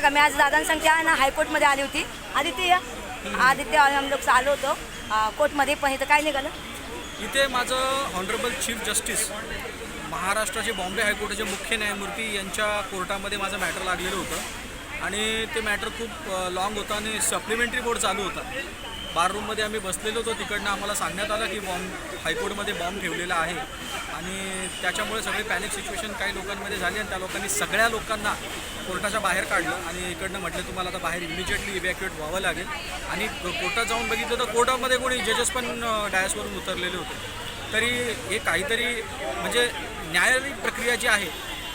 का मी आज दादांसंख्या ना हायकोर्टमध्ये आली होती. आदित्य या आदित्य आम्ही लोक आलो होतो. कोर्टमध्ये पण इथं काय निघालं? इथे माझं ऑनरेबल चीफ जस्टिस महाराष्ट्राचे बॉम्बे हायकोर्टाचे मुख्य न्यायमूर्ती यांच्या कोर्टामध्ये माझं मॅटर लागलेलं होतं. आणि ते मॅटर खूप लॉंग होतं आणि सप्लिमेंटरी बोर्ड चालू होता. बार रूममध्ये आम्ही बसलेलो होतो. तिकडनं आम्हाला सांगण्यात आलं की बॉम्ब हायकोर्टमध्ये बॉम्ब ठेवलेला आहे. आणि त्याच्यामुळे सगळी पॅनिक सिच्युएशन काही लोकांमध्ये झाली आणि त्या लोकांनी सगळ्या लोकांना कोर्टाच्या बाहेर काढलं. आणि इकडनं म्हटलं तुम्हाला आता बाहेर इमिजिएटली इव्हॅक्युएट व्हावं लागेल. आणि कोर्टात जाऊन बघितलं तर कोर्टामध्ये कोणी जजेस पण डायसवरून उतरलेले होते. तरी हे काहीतरी म्हणजे न्यायालयीन प्रक्रिया जी आहे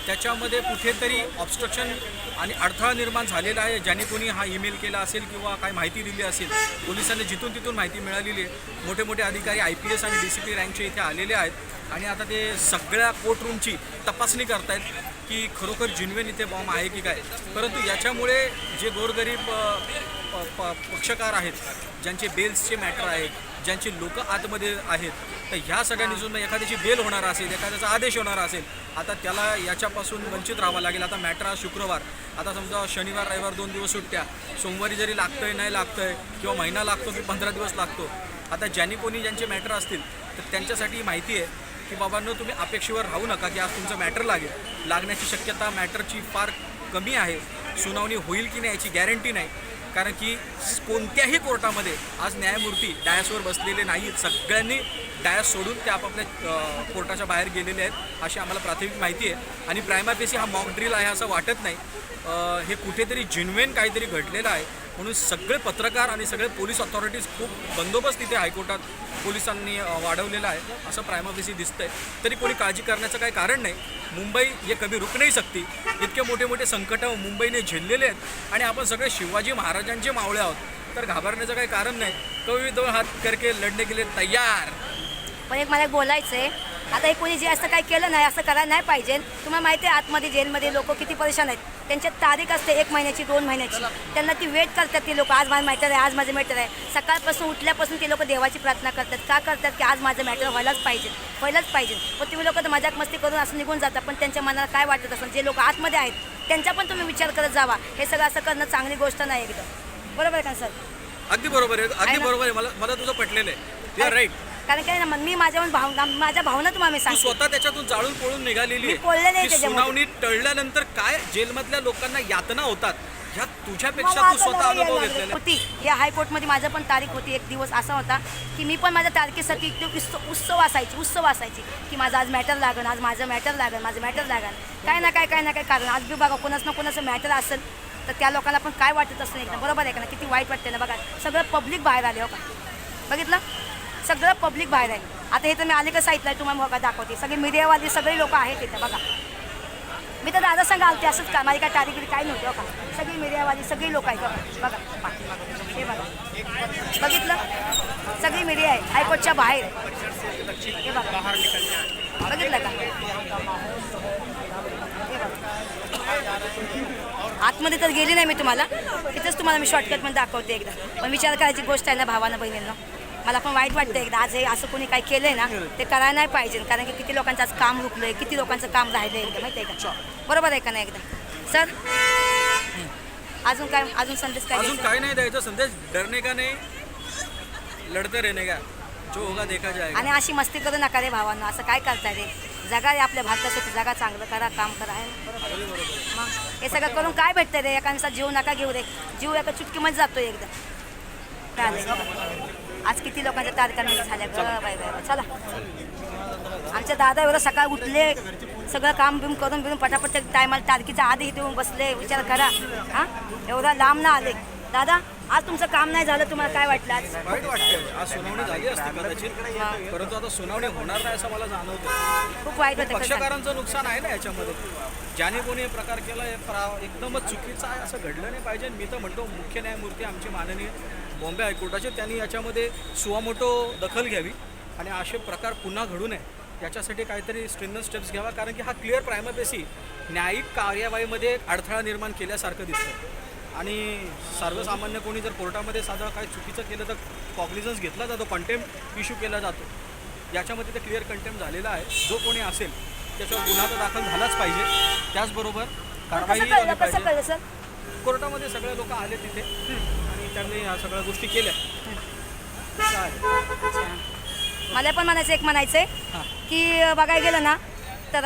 त्याच्यामध्ये कुठेतरी ऑब्स्ट्रक्शन आणि अडथळा निर्माण झालेला आहे. ज्याने कोणी हा ईमेल केला असेल किंवा काय माहिती दिली असेल पोलिसांनी जिथून तिथून माहिती मिळालेली आहे. मोठे मोठे अधिकारी आय पी एस आणि डी सी पी रँकचे इथे आलेले आहेत. आणि आता ते सगळ्या कोर्टरूमची तपासणी करतायत की खरोखर जिनवेन इथे बॉम्ब आहे की काय. परंतु याच्यामुळे जे गोरगरीब प- प- पक्षकार आहेत ज्यांचे बेल्सचे मॅटर आहेत ज्यांचे लोक आतमध्ये आहेत तर ह्या सगळ्यांनीसून एखाद्याची बेल होणार असेल एखाद्याचा आदेश होणार असेल आता त्याला याच्यापासून वंचित राहावं लागेल. आता मॅटर आज शुक्रवार. आता समजा शनिवार रविवार दोन दिवस सुट्ट्या. सोमवारी जरी लागतं आहे नाही लागतंय किंवा महिना लागतो की पंधरा दिवस लागतो. आता ज्यांनी कोणी ज्यांचे मॅटर असतील तर त्यांच्यासाठी माहिती आहे की बाबांनो तुम्ही अपेक्षेवर राहू नका की आज तुमचं मॅटर लागेल. लागण्याची शक्यता मॅटरची फार कमी आहे. सुनावणी होईल की नाही याची गॅरंटी नाही. कारण की कोणत्याही कोर्टामध्ये आज न्यायमूर्ती डायसवर बसलेले नाहीत. सगळ्यांनी डायस सोडून ते आपापल्या कोर्टाच्या बाहेर गेलेले आहेत अशी आम्हाला प्राथमिक माहिती आहे. आणि प्रायमापेसी हा मॉक ड्रिल आहे असं वाटत नाही. हे कुठेतरी जिन्वेन काहीतरी घडलेलं आहे. म्हणून सगळे पत्रकार आणि सगळे पोलीस ऑथॉरिटीज खूप बंदोबस्त इथे हायकोर्टात पोलिसांनी वाढवलेलं वाढवलेला आहे असं प्रायमापेसी दिसतंय. तरी कोणी काळजी करण्याचं काही कारण नाही. मुंबई हे कधी रुक नाही सकती इतके मोठे मोठे संकट मुंबईने झेललेले आहेत. आणि आपण सगळे शिवाजी महाराजांचे मावळे आहोत. तर घाबरण्याचं काही कारण नाही. कवी दोन हात करके लढणे केले तयार. पण एक मला एक बोलायचं आहे आता हे कोणी जे असं काही केलं नाही असं करायला नाही पाहिजे. तुम्हाला माहिती आहे आतमध्ये जेलमध्ये लोक किती परेशान आहेत. त्यांच्यात तारीख असते एक महिन्याची दोन महिन्याची. त्यांना ती वेट करतात ती लोक. आज माझं मॅटर आहे आज माझं मॅटर आहे. सकाळपासून उठल्यापासून ते लोक देवाची प्रार्थना करतात. का करतात? की आज माझं मॅटर व्हायलाच पाहिजे. व्हायलाच पाहिजे. पण तुम्ही लोक तर मजाक मस्ती करून असं निघून जातात पण त्यांच्या मनाला काय वाटत असेल? जे लोक आतमध्ये आहेत त्यांचा पण तुम्ही विचार करत जावा. हे सगळं असं करणं चांगली गोष्ट नाही एकदम. बरोबर आहे का सर? अगदी बरोबर आहे. अगदी? बरोबर आहे. मला मला तुझं पटलेलं आहे. राईट कारण काय ना मी माझ्या भावना माझ्या भावना तुम्हाला मी तू सांगते. स्वतः त्याच्यातून जाळून पळून निघालेली मी की त्याच्यामध्ये. सुनावणी टळल्यानंतर काय जेलमधल्या लोकांना यातना होतात? ह्या तुझ्यापेक्षा तू स्वतः अनुभव घेतलेला. होती. या हायकोर्टमध्ये माझं पण तारीख होती. एक दिवस असा होता की मी पण माझ्या तारखेसाठी ते उत्सव उत्सव असायची उत्सव असायची की माझं आज मॅटर लागन आज माझं मॅटर लागन माझं मॅटर लागन. काय ना काय काय ना काय कारण. आज बी बघा कोणाच ना कोणाचं मॅटर असेल तर त्या लोकांना पण काय वाटत असं एकदम बरोबर आहे का ना किती वाईट वाटते ना बघा. सगळं पब्लिक बाहेर आले हो का? बघितलं? सगळं पब्लिक बाहेर आहे. आता हे तर मी आले का सांगितलं तुम्हाला बघा दाखवते. सगळे मीडियावाले सगळे लोक आहेत तिथं बघा. मी तर दादा सांगा आलते असंच का? माझी काय तारीख काय नव्हती बघा. सगळी मीडियावाली सगळी लोक आहेत बघा. बघा. हे बघा. बघितलं? सगळी मीडिया आहे हायकोर्टच्या बाहेर. हे बघा. बघितलं का? आतमध्ये तर गेली नाही मी तुम्हाला. तिथंच तुम्हाला मी शॉर्टकटमध्ये दाखवते एकदा. पण विचार करायची गोष्ट आहे ना भावानं बहिणींना. मला पण वाईट वाटतं एकदा. आज हे असं कोणी काही केलंय ना ते करायला नाही पाहिजे. कारण की किती लोकांचं आज काम रुकलंय किती लोकांचं काम राहिलंय एकदा माहिती आहे का बरोबर आहे का नाही एकदा? सर? अजून काय अजून संदेश काय अजून? काय नाही द्यायचं. संदेश डरने का नाही लढते रहने का जो होगा देखा जाएगा. आणि अशी मस्ती करू नका रे भावांना असं काय करताय रे? जगा रे आपल्या भारतासाठी जगा चांगलं करा काम करा आहे मग हे सगळं करून काय भेटतं रे? एकांचा जीव नका घेऊ रे. जीव एका चुटकीमध्ये जातो एकदा. चालेल. आज किती लोकांच्या तारखांमध्ये झाल्या ग बाय बाय. चला. आमचे दादा एवढं सकाळ उठले सगळं काम बिम करून बिरून पटापट टायमाला तारखीच्या आधी इथे येऊन बसले. विचार करा. हां? एवढा लांब ना आले. दादा आज तुमचं काम नाही झालं तुम्हाला काय वाटलं आज? वाईट वाटतंय. आज सुनावणी झाली असती कदाचित. परंतु आता सुनावणी होणार नाही असं मला जाणवतं खूप वाईट होतं. पक्षकारांचं नुकसान आहे ना याच्यामध्ये? ज्याने कोणी प्रकार केला हे एकदमच चुकीचं आहे असं घडलं नाही पाहिजे. मी तर म्हणतो मुख्य न्यायमूर्ती आमचे माननीय बॉम्बे हायकोर्टाचे त्यांनी याच्यामध्ये सुवामोटो दखल घ्यावी आणि असे प्रकार पुन्हा घडू नये याच्यासाठी काहीतरी स्ट्रिंगन स्टेप्स घ्यावा कारण की हा क्लिअर प्रायमापेसी न्यायिक कार्यवाहीमध्ये अडथळा निर्माण केल्यासारखं दिसतं आणि सर्वसामान्य कोणी जर कोर्टामध्ये साधं काही चुकीचं केलं तर कॉग्निझन्स घेतला जातो कंटेम्प इश्यू केला जातो. याच्यामध्ये ते क्लिअर कंटेम्प झालेला आहे. जो कोणी असेल त्याच्यावर गुन्हा तर दाखल झालाच पाहिजे. त्याचबरोबर कारवाई कोर्टामध्ये सगळे लोक आले तिथे. त्यांनी ह्या सगळ्या गोष्टी केल्या. मला पण म्हणायचं एक म्हणायचं आहे हां. की बघायला गेलं ना तर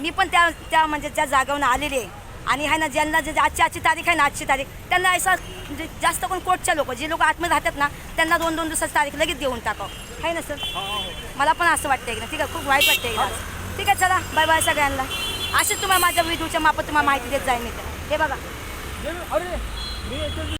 मी पण त्या त्या म्हणजे त्या जागेवरून आलेली आहे आणि आहे ना ज्यांना जे आजची आजची तारीख आहे ना आजची तारीख त्यांना असं म्हणजे जास्त करून कोर्टच्या लोक जे लोक आतमध्ये राहतात ना त्यांना दोन दोन दिवसाची तारीख लगेच देऊन टाकावं. आहे ना सर? हा, हो. मला पण असं वाटतं की ना ठीक आहे खूप वाईट वाटतं एकदा. ठीक आहे चला. बाय बाय सगळ्यांना. असेच तुम्हाला माझ्या व्हिडिओच्या मापात तुम्हाला माहिती देत जाईल मी. तर. हे बघा